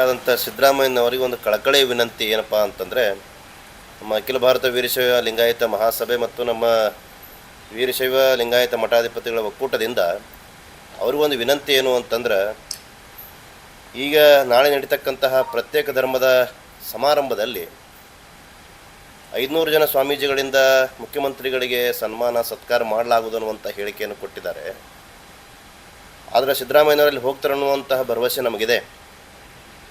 ಶ್ರೀಗಳಾದಂಥ ಸಿದ್ದರಾಮಯ್ಯನವರಿಗೆ ಒಂದು ಕಳಕಳಿ ವಿನಂತಿ ಏನಪ್ಪ ಅಂತಂದರೆ, ನಮ್ಮ ಅಖಿಲ ಭಾರತ ವೀರಶೈವ ಲಿಂಗಾಯತ ಮಹಾಸಭೆ ಮತ್ತು ನಮ್ಮ ವೀರಶೈವ ಲಿಂಗಾಯತ ಮಠಾಧಿಪತಿಗಳ ಒಕ್ಕೂಟದಿಂದ ಅವ್ರಿಗೊಂದು ವಿನಂತಿ ಏನು ಅಂತಂದ್ರೆ, ಈಗ ನಾಳೆ ನಡೀತಕ್ಕಂತಹ ಪ್ರತ್ಯೇಕ ಧರ್ಮದ ಸಮಾರಂಭದಲ್ಲಿ ಐದುನೂರು ಜನ ಸ್ವಾಮೀಜಿಗಳಿಂದ ಮುಖ್ಯಮಂತ್ರಿಗಳಿಗೆ ಸನ್ಮಾನ, ಸತ್ಕಾರ ಮಾಡಲಾಗುವುದು ಅನ್ನುವಂಥ ಹೇಳಿಕೆಯನ್ನು ಕೊಟ್ಟಿದ್ದಾರೆ. ಆದರೆ ಸಿದ್ದರಾಮಯ್ಯನವರಲ್ಲಿ ಹೋಗ್ತಾರೆ ಅನ್ನುವಂತಹ ಭರವಸೆ ನಮಗಿದೆ.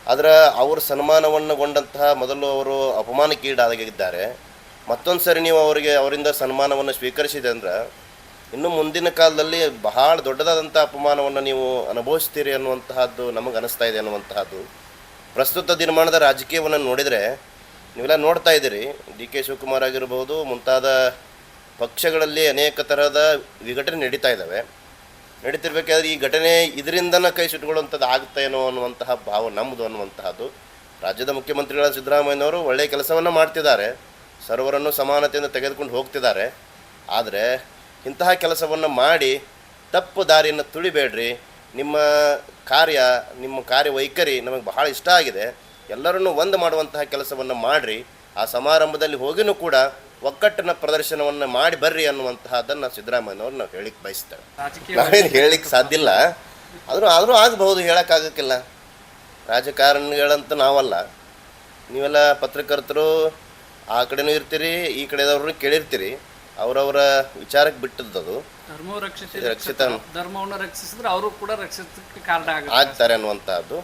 ಆದರೆ ಅವ್ರ ಸನ್ಮಾನವನ್ನುಗೊಂಡಂತಹ ಮೊದಲು ಅವರು ಅಪಮಾನಕ್ಕೀಡಾಗಿದ್ದಾರೆ ಮತ್ತೊಂದು ಸರಿ ನೀವು ಅವರಿಗೆ ಅವರಿಂದ ಸನ್ಮಾನವನ್ನು ಸ್ವೀಕರಿಸಿದೆ ಅಂದ್ರೆ ಇನ್ನು ಮುಂದಿನ ಕಾಲದಲ್ಲಿ ಬಹಳ ದೊಡ್ಡದಾದಂಥ ಅಪಮಾನವನ್ನು ನೀವು ಅನುಭವಿಸ್ತೀರಿ ಅನ್ನುವಂತಹದ್ದು ನಮಗೆ ಅನಿಸ್ತಾ ಇದೆ ಅನ್ನುವಂತಹದ್ದು. ಪ್ರಸ್ತುತ ದಿನಮಾನದ ರಾಜಕೀಯವನ್ನು ನೋಡಿದರೆ ನೀವೆಲ್ಲ ನೋಡ್ತಾ ಇದ್ದೀರಿ. ಡಿ ಕೆ ಶಿವಕುಮಾರ್ ಆಗಿರ್ಬೋದು ಮುಂತಾದ ಪಕ್ಷಗಳಲ್ಲಿ ಅನೇಕ ಥರದ ವಿಘಟನೆ ನಡೀತಾ ಇದ್ದಾವೆ. ನಡೀತಿರ್ಬೇಕಾದ್ರೆ ಈ ಘಟನೆ ಇದರಿಂದನೇ ಕೈ ಸುಟ್ಕೊಳ್ಳುವಂಥದ್ದು ಆಗುತ್ತೇನೋ ಅನ್ನುವಂತಹ ಭಾವ ನಮ್ಮದು ಅನ್ನುವಂತಹದ್ದು. ರಾಜ್ಯದ ಮುಖ್ಯಮಂತ್ರಿಗಳ ಸಿದ್ದರಾಮಯ್ಯನವರು ಒಳ್ಳೆಯ ಕೆಲಸವನ್ನು ಮಾಡ್ತಿದ್ದಾರೆ. ಸರ್ವರನ್ನು ಸಮಾನತೆಯಿಂದ ತೆಗೆದುಕೊಂಡು ಹೋಗ್ತಿದ್ದಾರೆ. ಆದರೆ ಇಂತಹ ಕೆಲಸವನ್ನು ಮಾಡಿ ತಪ್ಪು ದಾರಿಯನ್ನು ತುಳಿಬೇಡ್ರಿ. ನಿಮ್ಮ ಕಾರ್ಯ, ನಿಮ್ಮ ಕಾರ್ಯವೈಖರಿ ನಮಗೆ ಬಹಳ ಇಷ್ಟ ಆಗಿದೆ. ಎಲ್ಲರನ್ನೂ ಒಂದು ಮಾಡುವಂತಹ ಕೆಲಸವನ್ನು ಮಾಡಿರಿ. ಆ ಸಮಾರಂಭದಲ್ಲಿ ಹೋಗಿನೂ ಕೂಡ ಒಕ್ಕಟ್ಟಿನ ಪ್ರದರ್ಶನವನ್ನು ಮಾಡಿ ಬರ್ರಿ ಅನ್ನುವಂತಹದನ್ನು ಸಿದ್ದರಾಮಯ್ಯನವ್ರು ನಾವು ಹೇಳಿಕ್ಕೆ ಬಯಸ್ತೇವೆ ನಾವೇನು ಹೇಳಲಿಕ್ಕೆ ಸಾಧ್ಯ ಇಲ್ಲ. ಆದರೂ ಆದರೂ ಆಗಬಹುದು ಹೇಳೋಕ್ಕಾಗಕ್ಕಿಲ್ಲ ರಾಜಕಾರಣಿಗಳಂತ ನಾವಲ್ಲ. ನೀವೆಲ್ಲ ಪತ್ರಕರ್ತರು ಆ ಕಡೆನೂ ಇರ್ತೀರಿ ಈ ಕಡೆದವ್ರನ್ನೂ ಕೇಳಿರ್ತೀರಿ. ಅವರವರ ವಿಚಾರಕ್ಕೆ ಬಿಟ್ಟದ್ದು ರಕ್ಷಿತ ಧರ್ಮವನ್ನು ರಕ್ಷಿಸಿದ್ರೆ ಅವರು ಕೂಡ ರಕ್ಷಿಸಕ್ಕೆ ಕಾರಣ ಆಗ್ತಾರೆ ಅನ್ನುವಂತಹದ್ದು.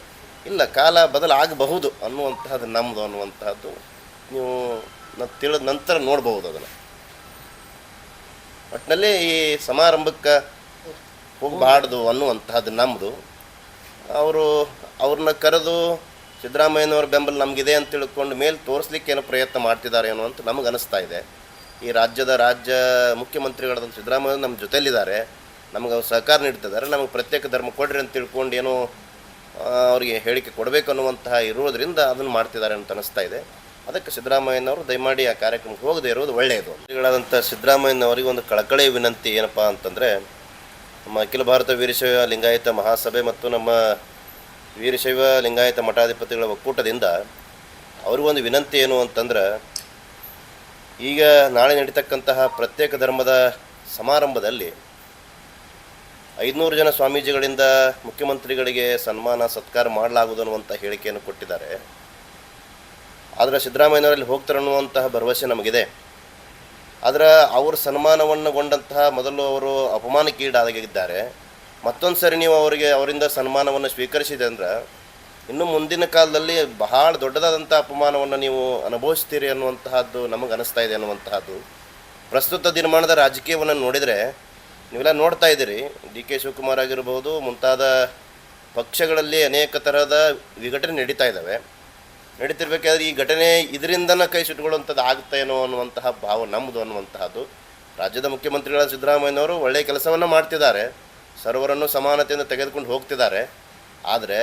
ಇಲ್ಲ ಕಾಲ ಬದಲಾಗಬಹುದು ಅನ್ನುವಂತಹದ್ದು ನಮ್ಮದು ಅನ್ನುವಂತಹದ್ದು. ನೀವು ನಾವು ತಿಳಿದ ನಂತರ ನೋಡ್ಬೋದು ಅದನ್ನು. ಒಟ್ಟಿನಲ್ಲಿ ಈ ಸಮಾರಂಭಕ್ಕೆ ಹೋಗಬಾರ್ದು ಅನ್ನುವಂತಹದ್ದು ನಮ್ಮದು ಅವರು ಅವ್ರನ್ನ ಕರೆದು ಸಿದ್ದರಾಮಯ್ಯನವ್ರ ಬೆಂಬಲ ನಮಗಿದೆ ಅಂತ ತಿಳ್ಕೊಂಡು ಮೇಲೆ ತೋರಿಸ್ಲಿಕ್ಕೆ ಏನೋ ಪ್ರಯತ್ನ ಮಾಡ್ತಿದ್ದಾರೆ ಏನೋ ಅಂತ ನಮಗೆ ಅನಿಸ್ತಾ ಇದೆ. ಈ ರಾಜ್ಯದ ರಾಜ್ಯ ಮುಖ್ಯಮಂತ್ರಿಗಳಾದ ಸಿದ್ದರಾಮಯ್ಯ ನಮ್ಮ ಜೊತೆಯಲ್ಲಿದ್ದಾರೆ. ನಮಗೆ ಅವ್ರು ಸಹಕಾರ ನೀಡ್ತಿದ್ದಾರೆ. ನಮಗೆ ಪ್ರತ್ಯೇಕ ಧರ್ಮ ಕೊಡ್ರಿ ಅಂತ ತಿಳ್ಕೊಂಡು ಏನೋ ಅವರಿಗೆ ಹೇಳಿಕೆ ಕೊಡಬೇಕು ಅನ್ನುವಂತಹ ಇರೋದರಿಂದ ಅದನ್ನು ಮಾಡ್ತಿದ್ದಾರೆ ಅಂತ ಅನಿಸ್ತಾ ಇದೆ. ಅದಕ್ಕೆ ಸಿದ್ದರಾಮಯ್ಯನವರು, ದಯಮಾಡಿ ಆ ಕಾರ್ಯಕ್ರಮಕ್ಕೆ ಹೋಗದೇ ಇರೋದು ಒಳ್ಳೆಯದು. ಶ್ರೀಗಳಾದಂಥ ಸಿದ್ದರಾಮಯ್ಯನವರಿಗೆ ಒಂದು ಕಳಕಳಿ ವಿನಂತಿ ಏನಪ್ಪ ಅಂತಂದರೆ, ನಮ್ಮ ಅಖಿಲ ಭಾರತ ವೀರಶೈವ ಲಿಂಗಾಯತ ಮಹಾಸಭೆ ಮತ್ತು ನಮ್ಮ ವೀರಶೈವ ಲಿಂಗಾಯತ ಮಠಾಧಿಪತಿಗಳ ಒಕ್ಕೂಟದಿಂದ ಅವ್ರಿಗೊಂದು ವಿನಂತಿ ಏನು ಅಂತಂದ್ರೆ, ಈಗ ನಾಳೆ ನಡೀತಕ್ಕಂತಹ ಪ್ರತ್ಯೇಕ ಧರ್ಮದ ಸಮಾರಂಭದಲ್ಲಿ ಐದುನೂರು ಜನ ಸ್ವಾಮೀಜಿಗಳಿಂದ ಮುಖ್ಯಮಂತ್ರಿಗಳಿಗೆ ಸನ್ಮಾನ, ಸತ್ಕಾರ ಮಾಡಲಾಗುವುದು ಅನ್ನುವಂಥ ಹೇಳಿಕೆಯನ್ನು ಕೊಟ್ಟಿದ್ದಾರೆ. ಆದರೆ ಸಿದ್ದರಾಮಯ್ಯನವರಲ್ಲಿ ಹೋಗ್ತಾರೆ ಅನ್ನುವಂತಹ ಭರವಸೆ ನಮಗಿದೆ. ಆದರೆ ಅವ್ರ ಸನ್ಮಾನವನ್ನುಗೊಂಡಂತಹ ಮೊದಲು ಅವರು ಅಪಮಾನಕ್ಕೀಡಾಗಿದ್ದಾರೆ ಮತ್ತೊಂದು ಸರಿ ನೀವು ಅವರಿಗೆ ಅವರಿಂದ ಸನ್ಮಾನವನ್ನು ಸ್ವೀಕರಿಸಿದೆ ಅಂದ್ರೆ ಇನ್ನು ಮುಂದಿನ ಕಾಲದಲ್ಲಿ ಬಹಳ ದೊಡ್ಡದಾದಂಥ ಅಪಮಾನವನ್ನು ನೀವು ಅನುಭವಿಸ್ತೀರಿ ಅನ್ನುವಂತಹದ್ದು ನಮಗೆ ಅನಿಸ್ತಾ ಇದೆ ಅನ್ನುವಂತಹದ್ದು. ಪ್ರಸ್ತುತ ದಿನಮಾನದ ರಾಜಕೀಯವನ್ನು ನೋಡಿದರೆ ನೀವೆಲ್ಲ ನೋಡ್ತಾ ಇದ್ದೀರಿ. ಡಿ ಕೆ ಶಿವಕುಮಾರ್ ಆಗಿರ್ಬೋದು ಮುಂತಾದ ಪಕ್ಷಗಳಲ್ಲಿ ಅನೇಕ ಥರದ ವಿಘಟನೆ ನಡೀತಾ ಇದ್ದಾವೆ. ನಡೀತಿರ್ಬೇಕಾದ್ರೆ ಈ ಘಟನೆ ಇದರಿಂದನೇ ಕೈ ಸುಟ್ಕೊಳ್ಳುವಂಥದ್ದು ಆಗುತ್ತೇನೋ ಅನ್ನುವಂತಹ ಭಾವ ನಮ್ಮದು ಅನ್ನುವಂತಹದ್ದು. ರಾಜ್ಯದ ಮುಖ್ಯಮಂತ್ರಿಗಳ ಸಿದ್ದರಾಮಯ್ಯನವರು ಒಳ್ಳೆಯ ಕೆಲಸವನ್ನು ಮಾಡ್ತಿದ್ದಾರೆ. ಸರ್ವರನ್ನು ಸಮಾನತೆಯಿಂದ ತೆಗೆದುಕೊಂಡು ಹೋಗ್ತಿದ್ದಾರೆ. ಆದರೆ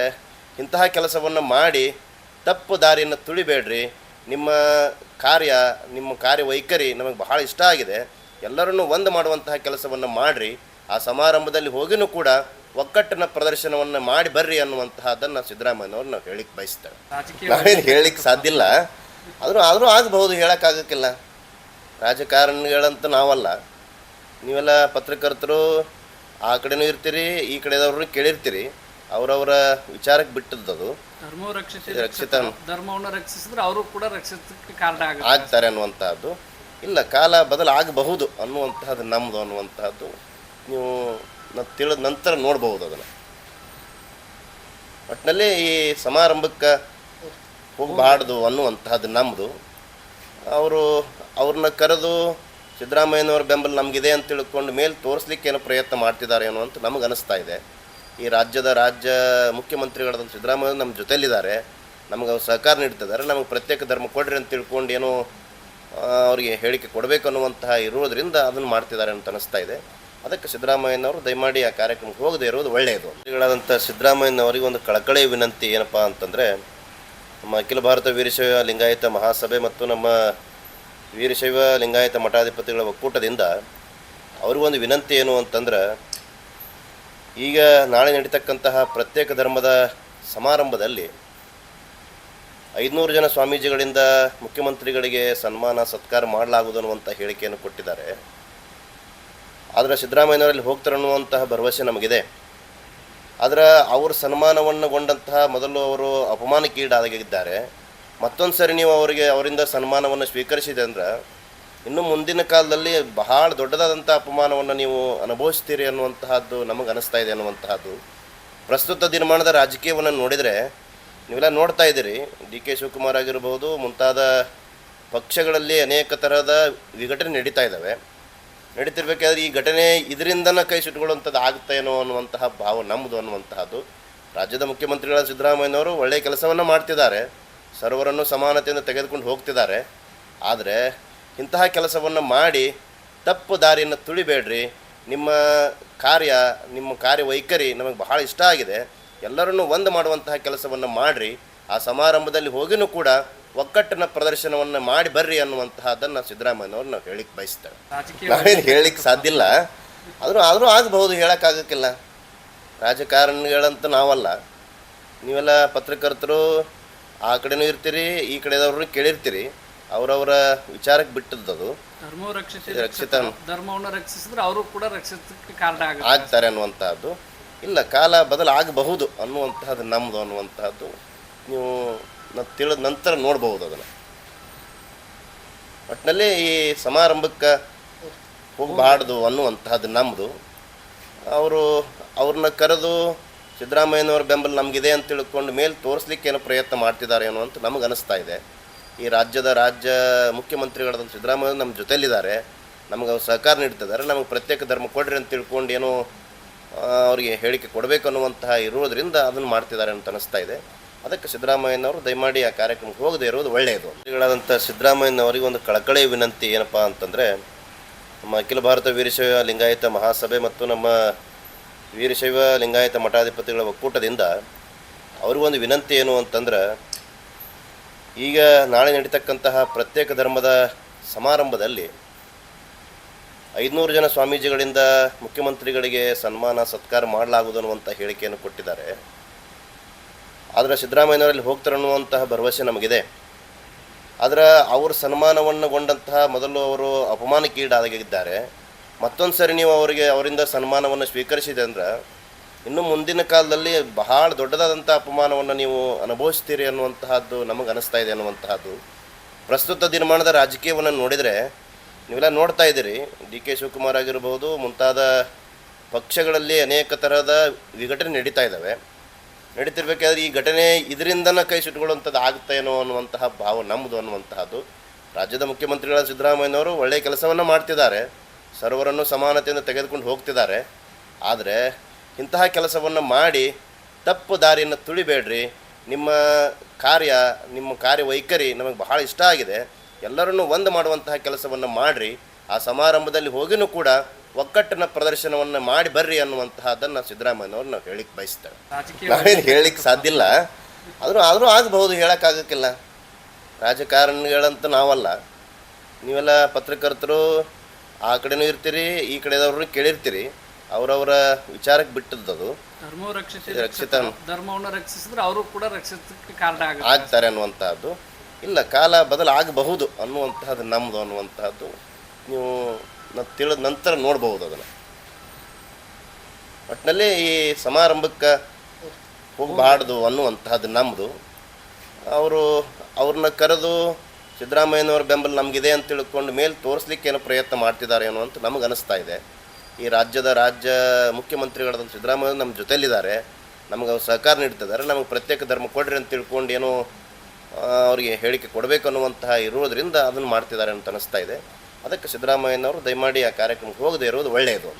ಇಂತಹ ಕೆಲಸವನ್ನು ಮಾಡಿ ತಪ್ಪು ದಾರಿಯನ್ನು ತುಳಿಬೇಡ್ರಿ. ನಿಮ್ಮ ಕಾರ್ಯ, ನಿಮ್ಮ ಕಾರ್ಯವೈಖರಿ ನಮಗೆ ಬಹಳ ಇಷ್ಟ ಆಗಿದೆ. ಎಲ್ಲರನ್ನೂ ಒಂದು ಮಾಡುವಂತಹ ಕೆಲಸವನ್ನು ಮಾಡಿರಿ. ಆ ಸಮಾರಂಭದಲ್ಲಿ ಹೋಗಿನೂ ಕೂಡ ಒಕ್ಕಟ್ಟಿನ ಪ್ರದರ್ಶನವನ್ನು ಮಾಡಿ ಬರ್ರಿ ಅನ್ನುವಂತಹದನ್ನು ಸಿದ್ದರಾಮಯ್ಯನವ್ರು ನಾವು ಹೇಳಿಕ್ಕೆ ಬಯಸ್ತೇವೆ ನಾವೇನು ಹೇಳಲಿಕ್ಕೆ ಸಾಧ್ಯ ಇಲ್ಲ. ಆದರೂ ಆದರೂ ಆಗಬಹುದು ಹೇಳೋಕ್ಕಾಗಕ್ಕಿಲ್ಲ ರಾಜಕಾರಣಿಗಳಂತ ನಾವಲ್ಲ. ನೀವೆಲ್ಲ ಪತ್ರಕರ್ತರು ಆ ಕಡೆನೂ ಇರ್ತೀರಿ ಈ ಕಡೆದವ್ರನ್ನೂ ಕೇಳಿರ್ತೀರಿ. ಅವರವರ ವಿಚಾರಕ್ಕೆ ಬಿಟ್ಟದ್ದು ರಕ್ಷಿತ ಧರ್ಮವನ್ನು ರಕ್ಷಿಸಿದ್ರೆ ಅವರು ಕೂಡ ರಕ್ಷಿಸಕ್ಕೆ ಕಾರಣ ಆಗ್ತಾರೆ ಅನ್ನುವಂತಹದ್ದು. ಇಲ್ಲ ಕಾಲ ಬದಲಾಗಬಹುದು ಅನ್ನುವಂತಹದ್ದು ನಮ್ಮದು ಅನ್ನುವಂತಹದ್ದು. ನೀವು ನಾವು ತಿಳಿದ ನಂತರ ನೋಡ್ಬೋದು ಅದನ್ನು. ಒಟ್ಟಿನಲ್ಲಿ ಈ ಸಮಾರಂಭಕ್ಕೆ ಹೋಗಬಾರ್ದು ಅನ್ನುವಂತಹದ್ದು ನಮ್ಮದು ಅವರು ಅವ್ರನ್ನ ಕರೆದು ಸಿದ್ದರಾಮಯ್ಯನವ್ರ ಬೆಂಬಲ ನಮಗಿದೆ ಅಂತ ತಿಳ್ಕೊಂಡು ಮೇಲೆ ತೋರಿಸ್ಲಿಕ್ಕೆ ಏನೋ ಪ್ರಯತ್ನ ಮಾಡ್ತಿದ್ದಾರೆ ಏನೋ ಅಂತ ನಮಗೆ ಅನಿಸ್ತಾ ಇದೆ. ಈ ರಾಜ್ಯದ ರಾಜ್ಯ ಮುಖ್ಯಮಂತ್ರಿಗಳಾದ ಸಿದ್ದರಾಮಯ್ಯ ನಮ್ಮ ಜೊತೆಯಲ್ಲಿದ್ದಾರೆ. ನಮಗೆ ಅವ್ರು ಸಹಕಾರ ನೀಡ್ತಿದ್ದಾರೆ. ನಮಗೆ ಪ್ರತ್ಯೇಕ ಧರ್ಮ ಕೊಡ್ರಿ ಅಂತ ತಿಳ್ಕೊಂಡು ಏನೋ ಅವರಿಗೆ ಹೇಳಿಕೆ ಕೊಡಬೇಕು ಅನ್ನುವಂತಹ ಇರೋದರಿಂದ ಅದನ್ನು ಮಾಡ್ತಿದ್ದಾರೆ ಅಂತ ಅನಿಸ್ತಾ ಇದೆ. ಅದಕ್ಕೆ ಸಿದ್ದರಾಮಯ್ಯನವರು, ದಯಮಾಡಿ ಆ ಕಾರ್ಯಕ್ರಮಕ್ಕೆ ಹೋಗದೇ ಇರೋದು ಒಳ್ಳೆಯದು. ಶ್ರೀಗಳಾದಂಥ ಸಿದ್ದರಾಮಯ್ಯನವರಿಗೆ ಒಂದು ಕಳಕಳಿ ವಿನಂತಿ ಏನಪ್ಪ ಅಂತಂದರೆ, ನಮ್ಮ ಅಖಿಲ ಭಾರತ ವೀರಶೈವ ಲಿಂಗಾಯತ ಮಹಾಸಭೆ ಮತ್ತು ನಮ್ಮ ವೀರಶೈವ ಲಿಂಗಾಯತ ಮಠಾಧಿಪತಿಗಳ ಒಕ್ಕೂಟದಿಂದ ಅವ್ರಿಗೊಂದು ವಿನಂತಿ ಏನು ಅಂತಂದ್ರೆ, ಈಗ ನಾಳೆ ನಡೀತಕ್ಕಂತಹ ಪ್ರತ್ಯೇಕ ಧರ್ಮದ ಸಮಾರಂಭದಲ್ಲಿ ಐದುನೂರು ಜನ ಸ್ವಾಮೀಜಿಗಳಿಂದ ಮುಖ್ಯಮಂತ್ರಿಗಳಿಗೆ ಸನ್ಮಾನ, ಸತ್ಕಾರ ಮಾಡಲಾಗುವುದು ಅನ್ನುವಂಥ ಹೇಳಿಕೆಯನ್ನು ಕೊಟ್ಟಿದ್ದಾರೆ. ಆದರೆ ಸಿದ್ದರಾಮಯ್ಯನವರಲ್ಲಿ ಹೋಗ್ತಾರೆ ಅನ್ನುವಂತಹ ಭರವಸೆ ನಮಗಿದೆ. ಆದರೆ ಅವ್ರ ಸನ್ಮಾನವನ್ನುಗೊಂಡಂತಹ ಮೊದಲು ಅವರು ಅಪಮಾನಕ್ಕೀಡಾಗಿದ್ದಾರೆ ಮತ್ತೊಂದು ಸರಿ ನೀವು ಅವರಿಗೆ ಅವರಿಂದ ಸನ್ಮಾನವನ್ನು ಸ್ವೀಕರಿಸಿದೆ ಅಂದ್ರೆ ಇನ್ನು ಮುಂದಿನ ಕಾಲದಲ್ಲಿ ಬಹಳ ದೊಡ್ಡದಾದಂಥ ಅಪಮಾನವನ್ನು ನೀವು ಅನುಭವಿಸ್ತೀರಿ ಅನ್ನುವಂತಹದ್ದು ನಮಗೆ ಅನಿಸ್ತಾ ಇದೆ ಅನ್ನುವಂತಹದ್ದು. ಪ್ರಸ್ತುತ ದಿನಮಾನದ ರಾಜಕೀಯವನ್ನು ನೋಡಿದರೆ ನೀವೆಲ್ಲ ನೋಡ್ತಾ ಇದ್ದೀರಿ. ಡಿ ಕೆ ಶಿವಕುಮಾರ್ ಆಗಿರ್ಬೋದು ಮುಂತಾದ ಪಕ್ಷಗಳಲ್ಲಿ ಅನೇಕ ಥರದ ವಿಘಟನೆ ನಡೀತಾ ಇದ್ದಾವೆ. ನಡೀತಿರ್ಬೇಕಾದ್ರೆ ಈ ಘಟನೆ ಇದರಿಂದನೇ ಕೈ ಸುಟ್ಕೊಳ್ಳುವಂಥದ್ದು ಆಗುತ್ತೇನೋ ಅನ್ನುವಂತಹ ಭಾವ ನಮ್ಮದು ಅನ್ನುವಂತಹದ್ದು. ರಾಜ್ಯದ ಮುಖ್ಯಮಂತ್ರಿಗಳ ಸಿದ್ದರಾಮಯ್ಯನವರು ಒಳ್ಳೆಯ ಕೆಲಸವನ್ನು ಮಾಡ್ತಿದ್ದಾರೆ. ಸರ್ವರನ್ನು ಸಮಾನತೆಯಿಂದ ತೆಗೆದುಕೊಂಡು ಹೋಗ್ತಿದ್ದಾರೆ. ಆದರೆ ಇಂತಹ ಕೆಲಸವನ್ನು ಮಾಡಿ ತಪ್ಪು ದಾರಿಯನ್ನು ತುಳಿಬೇಡ್ರಿ. ನಿಮ್ಮ ಕಾರ್ಯ, ನಿಮ್ಮ ಕಾರ್ಯವೈಖರಿ ನಮಗೆ ಬಹಳ ಇಷ್ಟ ಆಗಿದೆ. ಎಲ್ಲರನ್ನೂ ಒಂದು ಮಾಡುವಂತಹ ಕೆಲಸವನ್ನು ಮಾಡಿರಿ. ಆ ಸಮಾರಂಭದಲ್ಲಿ ಹೋಗಿನೂ ಕೂಡ ಒಕ್ಕಟ್ಟಿನ ಪ್ರದರ್ಶನವನ್ನು ಮಾಡಿ ಬರ್ರಿ ಅನ್ನುವಂತಹದನ್ನು ಸಿದ್ದರಾಮಯ್ಯನವ್ರು ನಾವು ಹೇಳಿಕ್ಕೆ ಬಯಸ್ತೇವೆ ನಾವೇನು ಹೇಳಲಿಕ್ಕೆ ಸಾಧ್ಯ ಇಲ್ಲ. ಆದರೂ ಆದರೂ ಆಗಬಹುದು ಹೇಳೋಕ್ಕಾಗಕ್ಕಿಲ್ಲ ರಾಜಕಾರಣಿಗಳಂತ ನಾವಲ್ಲ. ನೀವೆಲ್ಲ ಪತ್ರಕರ್ತರು ಆ ಕಡೆನೂ ಇರ್ತೀರಿ ಈ ಕಡೆದವ್ರನ್ನೂ ಕೇಳಿರ್ತೀರಿ. ಅವರವರ ವಿಚಾರಕ್ಕೆ ಬಿಟ್ಟದ್ದು ರಕ್ಷಿತ ಧರ್ಮವನ್ನು ರಕ್ಷಿಸಿದ್ರೆ ಅವರು ಕೂಡ ರಕ್ಷಿಸಕ್ಕೆ ಕಾರಣ ಆಗ್ತಾರೆ ಅನ್ನುವಂತಹದ್ದು. ಇಲ್ಲ ಕಾಲ ಬದಲಾಗಬಹುದು ಅನ್ನುವಂತಹದ್ದು ನಮ್ಮದು ಅನ್ನುವಂತಹದ್ದು. ನೀವು ನಾವು ತಿಳಿದ ನಂತರ ನೋಡ್ಬೋದು ಅದನ್ನು. ಒಟ್ಟಿನಲ್ಲಿ ಈ ಸಮಾರಂಭಕ್ಕೆ ಹೋಗಬಾರ್ದು ಅನ್ನುವಂತಹದ್ದು ನಮ್ಮದು ಅವರು ಅವ್ರನ್ನ ಕರೆದು ಸಿದ್ದರಾಮಯ್ಯನವ್ರ ಬೆಂಬಲ ನಮಗಿದೆ ಅಂತ ತಿಳ್ಕೊಂಡು ಮೇಲೆ ತೋರಿಸ್ಲಿಕ್ಕೆ ಏನೋ ಪ್ರಯತ್ನ ಮಾಡ್ತಿದ್ದಾರೆ ಏನೋ ಅಂತ ನಮಗೆ ಅನಿಸ್ತಾ ಇದೆ. ಈ ರಾಜ್ಯದ ರಾಜ್ಯ ಮುಖ್ಯಮಂತ್ರಿಗಳಾದ ಸಿದ್ದರಾಮಯ್ಯ ನಮ್ಮ ಜೊತೆಯಲ್ಲಿದ್ದಾರೆ. ನಮಗೆ ಅವ್ರು ಸಹಕಾರ ನೀಡ್ತಿದ್ದಾರೆ. ನಮಗೆ ಪ್ರತ್ಯೇಕ ಧರ್ಮ ಕೊಡ್ರಿ ಅಂತ ತಿಳ್ಕೊಂಡು ಏನೋ ಅವರಿಗೆ ಹೇಳಿಕೆ ಕೊಡಬೇಕು ಅನ್ನುವಂತಹ ಇರೋದರಿಂದ ಅದನ್ನು ಮಾಡ್ತಿದ್ದಾರೆ ಅಂತ ಅನಿಸ್ತಾ ಇದೆ. ಅದಕ್ಕೆ ಸಿದ್ದರಾಮಯ್ಯನವರು, ದಯಮಾಡಿ ಆ ಕಾರ್ಯಕ್ರಮಕ್ಕೆ ಹೋಗದೇ ಇರೋದು ಒಳ್ಳೆಯದು. ಶ್ರೀಗಳಾದಂಥ ಸಿದ್ದರಾಮಯ್ಯನವರಿಗೆ ಒಂದು ಕಳಕಳಿ ವಿನಂತಿ ಏನಪ್ಪ ಅಂತಂದರೆ, ನಮ್ಮ ಅಖಿಲ ಭಾರತ ವೀರಶೈವ ಲಿಂಗಾಯತ ಮಹಾಸಭೆ ಮತ್ತು ನಮ್ಮ ವೀರಶೈವ ಲಿಂಗಾಯತ ಮಠಾಧಿಪತಿಗಳ ಒಕ್ಕೂಟದಿಂದ ಅವ್ರಿಗೊಂದು ವಿನಂತಿ ಏನು ಅಂತಂದ್ರೆ, ಈಗ ನಾಳೆ ನಡೀತಕ್ಕಂತಹ ಪ್ರತ್ಯೇಕ ಧರ್ಮದ ಸಮಾರಂಭದಲ್ಲಿ ಐದುನೂರು ಜನ ಸ್ವಾಮೀಜಿಗಳಿಂದ ಮುಖ್ಯಮಂತ್ರಿಗಳಿಗೆ ಸನ್ಮಾನ, ಸತ್ಕಾರ ಮಾಡಲಾಗುವುದು ಅನ್ನುವಂಥ ಹೇಳಿಕೆಯನ್ನು ಕೊಟ್ಟಿದ್ದಾರೆ. ಆದರೆ ಸಿದ್ದರಾಮಯ್ಯನವರಲ್ಲಿ ಹೋಗ್ತಾರೆ ಅನ್ನುವಂತಹ ಭರವಸೆ ನಮಗಿದೆ. ಆದರೆ ಅವ್ರ ಸನ್ಮಾನವನ್ನುಗೊಂಡಂತಹ ಮೊದಲು ಅವರು ಅಪಮಾನಕ್ಕೀಡಾಗಿದ್ದಾರೆ ಮತ್ತೊಂದು ಸರಿ ನೀವು ಅವರಿಗೆ ಅವರಿಂದ ಸನ್ಮಾನವನ್ನು ಸ್ವೀಕರಿಸಿದೆ ಅಂದ್ರೆ ಇನ್ನು ಮುಂದಿನ ಕಾಲದಲ್ಲಿ ಬಹಳ ದೊಡ್ಡದಾದಂಥ ಅಪಮಾನವನ್ನು ನೀವು ಅನುಭವಿಸ್ತೀರಿ ಅನ್ನುವಂತಹದ್ದು ನಮಗೆ ಅನಿಸ್ತಾ ಇದೆ ಅನ್ನುವಂತಹದ್ದು. ಪ್ರಸ್ತುತ ದಿನಮಾನದ ರಾಜಕೀಯವನ್ನು ನೋಡಿದರೆ ನೀವೆಲ್ಲ ನೋಡ್ತಾ ಇದ್ದೀರಿ. ಡಿ ಕೆ ಶಿವಕುಮಾರ್ ಆಗಿರ್ಬೋದು ಮುಂತಾದ ಪಕ್ಷಗಳಲ್ಲಿ ಅನೇಕ ಥರದ ವಿಘಟನೆ ನಡೀತಾ ಇದ್ದಾವೆ. ನಡೀತಿರ್ಬೇಕಾದ್ರೆ ಈ ಘಟನೆ ಇದರಿಂದನೇ ಕೈ ಸುಟ್ಕೊಳ್ಳುವಂಥದ್ದು ಆಗುತ್ತೇನೋ ಅನ್ನುವಂತಹ ಭಾವ ನಮ್ಮದು ಅನ್ನುವಂತಹದ್ದು. ರಾಜ್ಯದ ಮುಖ್ಯಮಂತ್ರಿಗಳ ಸಿದ್ದರಾಮಯ್ಯನವರು ಒಳ್ಳೆಯ ಕೆಲಸವನ್ನು ಮಾಡ್ತಿದ್ದಾರೆ. ಸರ್ವರನ್ನು ಸಮಾನತೆಯಿಂದ ತೆಗೆದುಕೊಂಡು ಹೋಗ್ತಿದ್ದಾರೆ. ಆದರೆ ಇಂತಹ ಕೆಲಸವನ್ನು ಮಾಡಿ ತಪ್ಪು ದಾರಿಯನ್ನು ತುಳಿಬೇಡ್ರಿ. ನಿಮ್ಮ ಕಾರ್ಯ, ನಿಮ್ಮ ಕಾರ್ಯವೈಖರಿ ನಮಗೆ ಬಹಳ ಇಷ್ಟ ಆಗಿದೆ. ಎಲ್ಲರನ್ನೂ ಒಂದು ಮಾಡುವಂತಹ ಕೆಲಸವನ್ನು ಮಾಡಿರಿ. ಆ ಸಮಾರಂಭದಲ್ಲಿ ಹೋಗಿನೂ ಕೂಡ ಒಕ್ಕಟ್ಟಿನ ಪ್ರದರ್ಶನವನ್ನು ಮಾಡಿ ಬರ್ರಿ ಅನ್ನುವಂತಹದನ್ನು ಸಿದ್ದರಾಮಯ್ಯನವ್ರು ನಾವು ಹೇಳಿಕ್ಕೆ ಬಯಸ್ತೇವೆ ನಾವೇನು ಹೇಳಲಿಕ್ಕೆ ಸಾಧ್ಯ ಇಲ್ಲ. ಆದರೂ ಆದರೂ ಆಗಬಹುದು ಹೇಳೋಕ್ಕಾಗಕ್ಕಿಲ್ಲ ರಾಜಕಾರಣಿಗಳಂತ ನಾವಲ್ಲ. ನೀವೆಲ್ಲ ಪತ್ರಕರ್ತರು ಆ ಕಡೆನೂ ಇರ್ತೀರಿ ಈ ಕಡೆದವ್ರನ್ನೂ ಕೇಳಿರ್ತೀರಿ. ಅವರವರ ವಿಚಾರಕ್ಕೆ ಬಿಟ್ಟದ್ದು ರಕ್ಷಿತ ಧರ್ಮವನ್ನು ರಕ್ಷಿಸಿದ್ರೆ ಅವರು ಕೂಡ ರಕ್ಷಿಸಕ್ಕೆ ಕಾರಣ ಆಗ್ತಾರೆ ಅನ್ನುವಂತಹದ್ದು. ಇಲ್ಲ ಕಾಲ ಬದಲಾಗಬಹುದು ಅನ್ನುವಂತಹದ್ದು ನಮ್ಮದು ಅನ್ನುವಂತಹದ್ದು. ನೀವು ನಾವು ತಿಳಿದ ನಂತರ ನೋಡ್ಬೋದು ಅದನ್ನು. ಒಟ್ಟಿನಲ್ಲಿ ಈ ಸಮಾರಂಭಕ್ಕೆ ಹೋಗಬಾರ್ದು ಅನ್ನುವಂತಹದ್ದು ನಮ್ಮದು ಅವರು ಅವ್ರನ್ನ ಕರೆದು ಸಿದ್ದರಾಮಯ್ಯನವ್ರ ಬೆಂಬಲ ನಮಗಿದೆ ಅಂತ ತಿಳ್ಕೊಂಡು ಮೇಲೆ ತೋರಿಸ್ಲಿಕ್ಕೆ ಏನೋ ಪ್ರಯತ್ನ ಮಾಡ್ತಿದ್ದಾರೆ ಏನೋ ಅಂತ ನಮಗೆ ಅನಿಸ್ತಾ ಇದೆ. ಈ ರಾಜ್ಯದ ರಾಜ್ಯ ಮುಖ್ಯಮಂತ್ರಿಗಳಾದ ಸಿದ್ದರಾಮಯ್ಯ ನಮ್ಮ ಜೊತೆಯಲ್ಲಿದ್ದಾರೆ. ನಮಗೆ ಅವ್ರು ಸಹಕಾರ ನೀಡ್ತಿದ್ದಾರೆ. ನಮಗೆ ಪ್ರತ್ಯೇಕ ಧರ್ಮ ಕೊಡ್ರಿ ಅಂತ ತಿಳ್ಕೊಂಡು ಏನೋ ಅವರಿಗೆ ಹೇಳಿಕೆ ಕೊಡಬೇಕು ಅನ್ನುವಂತಹ ಇರೋದರಿಂದ ಅದನ್ನು ಮಾಡ್ತಿದ್ದಾರೆ ಅಂತ ಅನಿಸ್ತಾ ಇದೆ. ಅದಕ್ಕೆ ಸಿದ್ದರಾಮಯ್ಯನವರು ದಯಮಾಡಿ ಆ ಕಾರ್ಯಕ್ರಮಕ್ಕೆ ಹೋಗದೇ ಇರೋದು ಒಳ್ಳೆಯದು